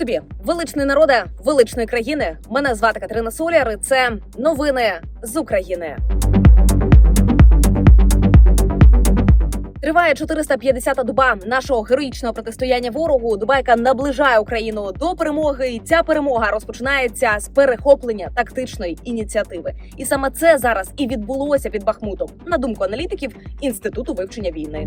Привіт, величний народе величної країни. Мене звати Катерина Соляр. і Це новини з України. Триває 450-та доба нашого героїчного протистояння ворогу. Доба, яка наближає Україну до перемоги, і ця перемога розпочинається з перехоплення тактичної ініціативи. І саме це зараз і відбулося під Бахмутом, на думку аналітиків інституту вивчення війни.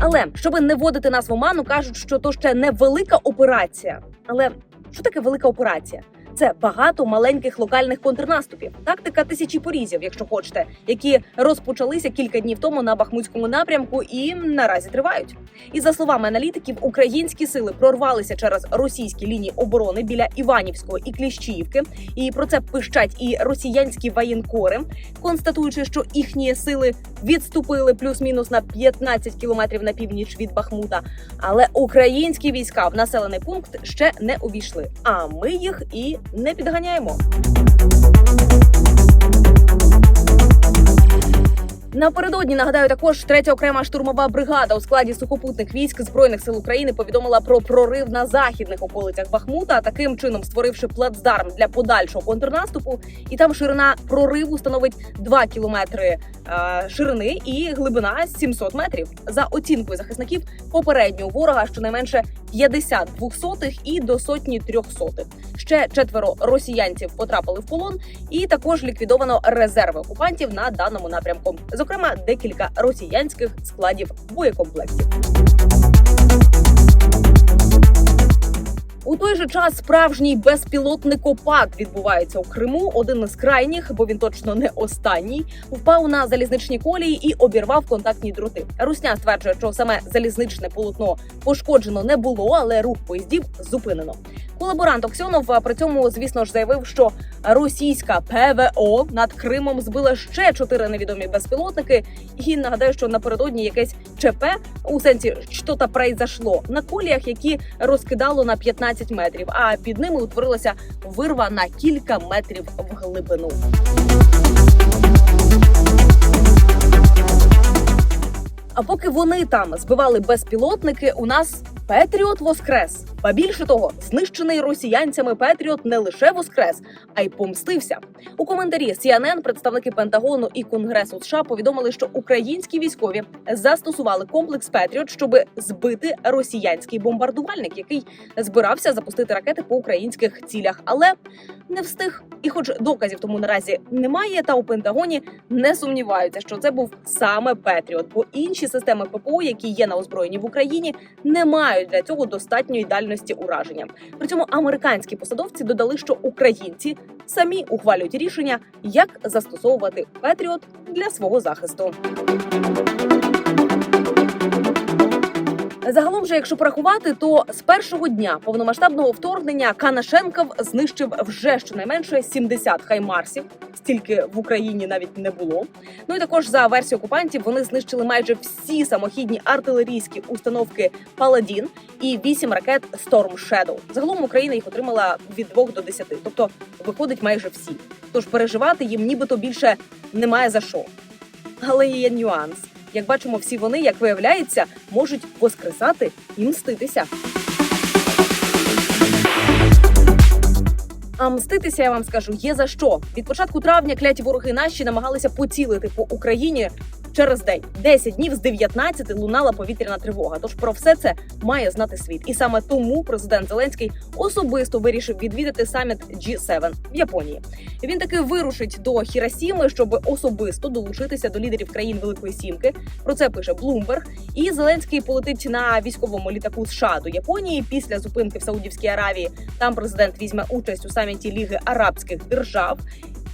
Але щоби не вводити нас в оману, кажуть, що то ще не велика операція. Але що таке велика операція? Це багато маленьких локальних контрнаступів, тактика тисячі порізів, якщо хочете, які розпочалися кілька днів тому на бахмутському напрямку і наразі тривають. І за словами аналітиків, українські сили прорвалися через російські лінії оборони біля Іванівського і Кліщіївки. І про це пищать і росіянські воєнкори, констатуючи, що їхні сили відступили плюс-мінус на 15 кілометрів на північ від Бахмута. Але українські війська в населений пункт ще не увійшли. А ми їх і не підганяємо. Напередодні нагадаю, також третя окрема штурмова бригада у складі сухопутних військ збройних сил України повідомила про прорив на західних околицях Бахмута, таким чином створивши плацдарм для подальшого контрнаступу. І там ширина прориву становить 2 кілометри е, ширини і глибина 700 метрів. За оцінкою захисників попереднього ворога щонайменше 50 двохсотих і до сотні трьохсотих. Ще четверо росіянців потрапили в полон, і також ліквідовано резерви окупантів на даному напрямку, зокрема декілька росіянських складів боєкомплектів. У той же час справжній безпілотникопад відбувається у Криму. Один із крайніх, бо він точно не останній, впав на залізничні колії і обірвав контактні дроти. Русня стверджує, що саме залізничне полотно пошкоджено не було, але рух поїздів зупинено. Колаборант Оксьонов при цьому, звісно ж, заявив, що російська ПВО над Кримом збила ще чотири невідомі безпілотники. І нагадаю, що напередодні якесь ЧП у сенсі що та произошло на коліях, які розкидало на 15 метрів. А під ними утворилася вирва на кілька метрів в глибину. А поки вони там збивали безпілотники, у нас Петріот воскрес. Ба більше того, знищений росіянцями Петріот не лише воскрес, а й помстився. У коментарі CNN представники Пентагону і Конгресу США повідомили, що українські військові застосували комплекс Петріот, щоб збити росіянський бомбардувальник, який збирався запустити ракети по українських цілях, але не встиг. І, хоч доказів тому наразі немає, та у Пентагоні не сумніваються, що це був саме Петріот, бо інші системи ППО, які є на озброєнні в Україні, не мають для цього достатньої дальності ураження. При цьому американські посадовці додали, що українці самі ухвалюють рішення, як застосовувати Петріот для свого захисту. Загалом, же, якщо порахувати, то з першого дня повномасштабного вторгнення Канашенков знищив вже щонайменше 70 хаймарсів. Стільки в Україні навіть не було. Ну і також за версією окупантів вони знищили майже всі самохідні артилерійські установки Паладін і 8 ракет Storm Shadow. Загалом Україна їх отримала від 2 до 10, тобто виходить майже всі. Тож переживати їм нібито більше немає за що. Але є нюанс. Як бачимо, всі вони, як виявляється, можуть воскресати і мститися. А мститися я вам скажу є за що. Від початку травня кляті вороги наші намагалися поцілити по Україні через день. 10 днів з 19 лунала повітряна тривога. Тож про все це має знати світ. І саме тому президент Зеленський особисто вирішив відвідати саміт G7 в Японії. Він таки вирушить до Хіросіми, щоб особисто долучитися до лідерів країн Великої Сімки. Про це пише Bloomberg. І Зеленський полетить на військовому літаку США до Японії після зупинки в Саудівській Аравії. Там президент візьме участь у саміті Ліги Арабських Держав.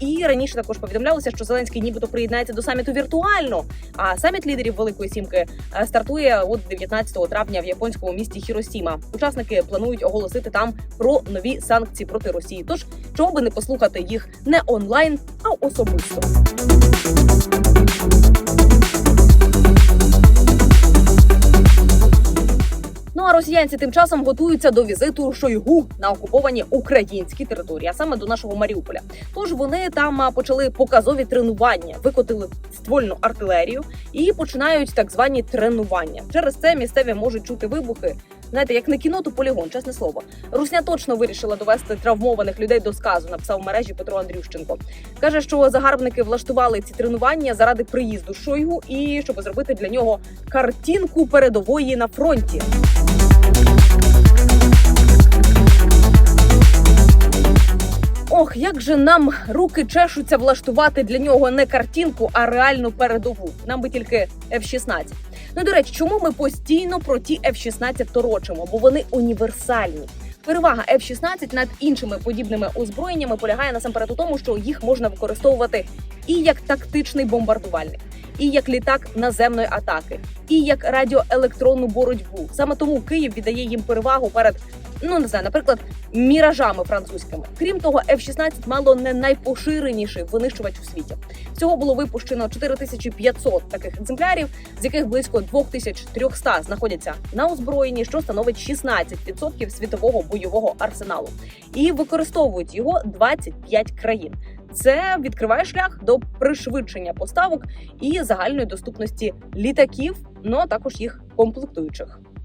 І раніше також повідомлялося, що Зеленський нібито приєднається до саміту віртуально. А саміт лідерів Великої Сімки е, стартує от 19 травня в японському місті Хіросіма. Учасники планують оголосити там про нові санкції проти Росії. Тож чого би не послухати їх не онлайн, а особисто. Ну а росіянці тим часом готуються до візиту Шойгу на окуповані українські території, а саме до нашого Маріуполя. Тож вони там почали показові тренування, викотили ствольну артилерію і починають так звані тренування. Через це місцеві можуть чути вибухи Знаєте, як не кіно, то полігон, чесне слово. Русня точно вирішила довести травмованих людей до сказу. Написав в мережі Петро Андрющенко. каже, що загарбники влаштували ці тренування заради приїзду Шойгу і щоб зробити для нього картинку передової на фронті. Ох, як же нам руки чешуться влаштувати для нього не картинку, а реальну передову. Нам би тільки F-16. Ну до речі, чому ми постійно про ті F-16 торочимо? Бо вони універсальні. Перевага F-16 над іншими подібними озброєннями полягає насамперед у тому, що їх можна використовувати і як тактичний бомбардувальник, і як літак наземної атаки, і як радіоелектронну боротьбу. Саме тому Київ віддає їм перевагу перед ну не знаю, наприклад, міражами французькими. Крім того, F-16 мало не найпоширеніший винищувач у світі. Всього було випущено 4500 таких екземплярів, з яких близько 2300 знаходяться на озброєнні, що становить 16% світового бойового арсеналу, і використовують його 25 країн. Це відкриває шлях до пришвидшення поставок і загальної доступності літаків, ну а також їх комплектуючих.